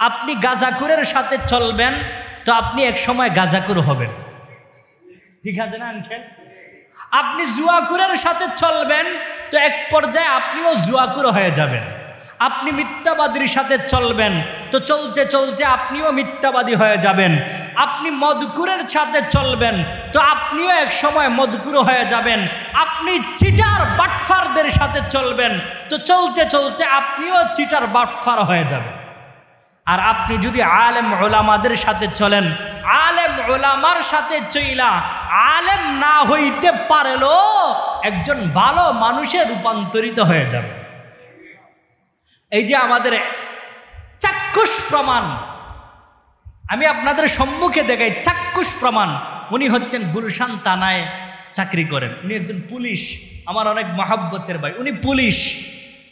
আপনি গাজাকুরের সাথে চলবেন, তো আপনি এক সময় গাজাকুর হবেন। ঠিক আছে না আঙ্কেল? আপনি জুয়াকুরের সাথে চলবেন, তো এক পর্যায়ে আপনিও জুয়াকুর হয়ে যাবেন। আপনি মিথ্যাবাদীর সাথে চলবেন, তো চলতে চলতে আপনিও মিথ্যাবাদী হয়ে যাবেন। আপনি মদকুরের সাথে চলবেন, তো আপনিও এক সময় মদকুর হয়ে যাবেন। আপনি চিটার বাটফারদের সাথে চলবেন, তো চলতে চলতে আপনিও চিটার বাটফার হয়ে যাবেন। আর আপনি যদি আলেম ওলামাদের সাথে চলেন, আলেম ওলামার সাথে চইলা আলেম না হইতে পারল, একজন ভালো মানুষে রূপান্তরিত হয়ে যাবে। এই যে আমাদের চাক্ষুষ প্রমাণ, আমি আপনাদের সম্মুখে দেখাই চাক্ষুষ প্রমাণ। উনি হচ্ছেন গুলশান তানায় চাকরি করেন। উনি একজন পুলিশ, আমার অনেক মহাব্বতের ভাই। উনি পুলিশ,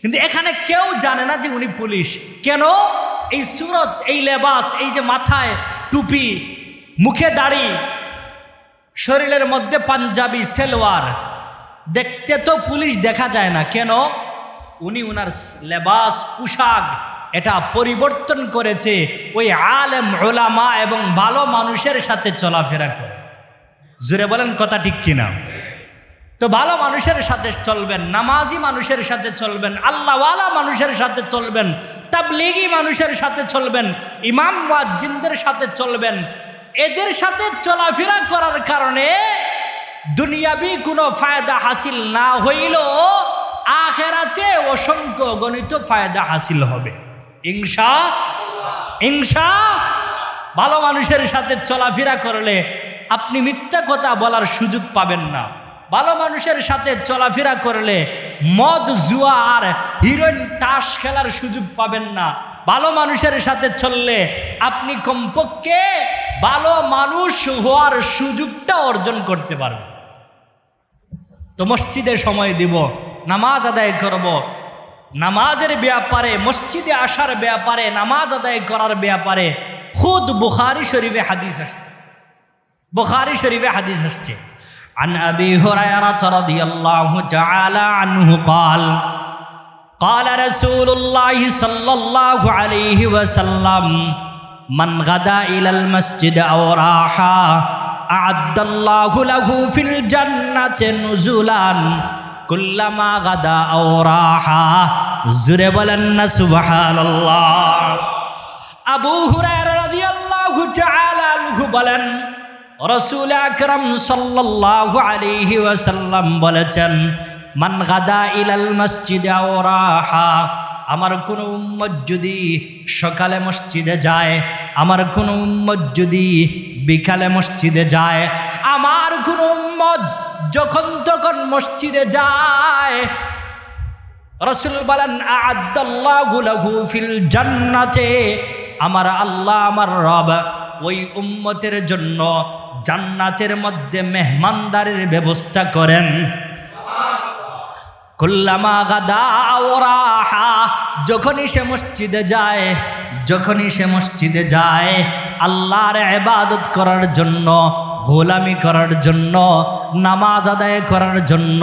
কিন্তু এখানে কেউ জানে না যে উনি পুলিশ। কেন? এই সুরত, এই লেবাস, এই যে মাথায় টুপি, মুখে দাড়ি, শরীরের মধ্যে পাঞ্জাবি, সেলোয়ার, দেখতে তো পুলিশ দেখা যায় না। কেন? উনি উনার লেবাস, পোশাক, এটা পরিবর্তন করেছে। ওই আলেম, ওলামা এবং ভালো মানুষের সাথে চলাফেরা করে। জুড়ে বলেন কথা ঠিক কিনা? তো ভালো মানুষের সাথে চলবেন, নামাজি মানুষের সাথে চলবেন, আল্লাহওয়ালা মানুষের সাথে চলবেন, তাবলিগি মানুষের সাথে চলবেন, ইমাম মুয়াজ্জিনদের সাথে চলবেন, এদের সাথে চলাফেরা করার কারণে দুনিয়াবি কোনো ফায়দা হাসিল না হইল আখেরাতে অসংখ্য গণিত ফায়দা হাসিল হবে। ইংসা ইংসা ভালো মানুষের সাথে চলাফেরা করলে আপনি মিথ্যা কথা বলার সুযোগ পাবেন না। ভালো মানুষের সাথে চলাফেরা করলে মদ, জুয়া আর হিরোইন তাস খেলার সুযোগ পাবেন না। ভালো মানুষের সাথে চললে আপনি কমপক্ষে ভালো মানুষ হওয়ার সুযোগটা অর্জন করতে পারবেন। তো মসজিদে সময় দিব, নামাজ আদায় করব। নামাজের ব্যাপারে, মসজিদে আসার ব্যাপারে, নামাজ আদায় করার ব্যাপারে খুদ বুখারি শরীফে হাদিস আসছে। বুখারি শরীফে হাদিস আসছে। عن أبي هريرة رضي الله تعالى عنه قال قال رسول الله صلى الله عليه وسلم من غدا إلى المسجد أو راحا أعد الله له في الجنة نزلا كلما غدا أو راحا زرب لنا سبحان الله أبو هريرة رضي الله تعالى عنه بلن রাসূল আকরাম সাল্লাল্লাহু আলাইহি ওয়াসাল্লাম বলেছেন, মান গাদা ইলাল মসজিদে রাহা, আমার কোন উম্মত যদি সকালে মসজিদে যায়, আমার কোন উম্মত যদি বিকালে মসজিদে যায়, আমার কোন উম্মত যখন তখন মসজিদে যায়। রসুল বলেন আদাল্লাহু লাহু ফিল জান্নাতে, আমার আল্লাহ, আমার রব ওই উম্মতের জন্য জান্নাতের মধ্যে মেহমানদারের ব্যবস্থা করেন। কুল্লামা গাদা ওরাহা যখনই সে মসজিদে যায়, যখনই সে মসজিদে যায়, আল্লাহর এবাদত করার জন্য, গোলামি করার জন্য, নামাজ আদায় করার জন্য,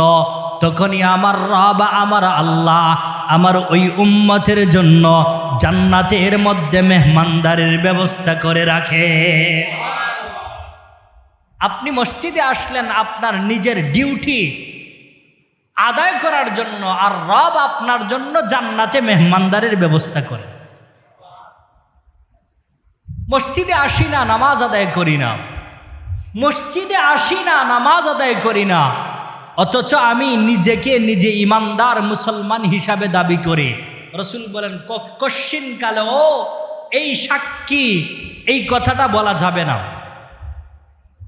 তখনই আমার রব, আমার আল্লাহ, আমার ওই উম্মতের জন্য জান্নাতের মধ্যে মেহমানদারের ব্যবস্থা করে রাখে। আপনি মসজিদে আসলেন আপনার নিজের ডিউটি আদায় করার জন্য আর রব আপনার জন্য জান্নাতে মেহমানদারের ব্যবস্থা করে। মসজিদে আসি না, নামাজ আদায় করি না। মসজিদে আসি না, নামাজ আদায় করি না। অথচ আমি নিজেকে নিজে ইমানদার মুসলমান হিসাবে দাবি করি। রসুল বলেন কশ্চিন কালেও এই সাক্ষী, এই কথাটা বলা যাবে না।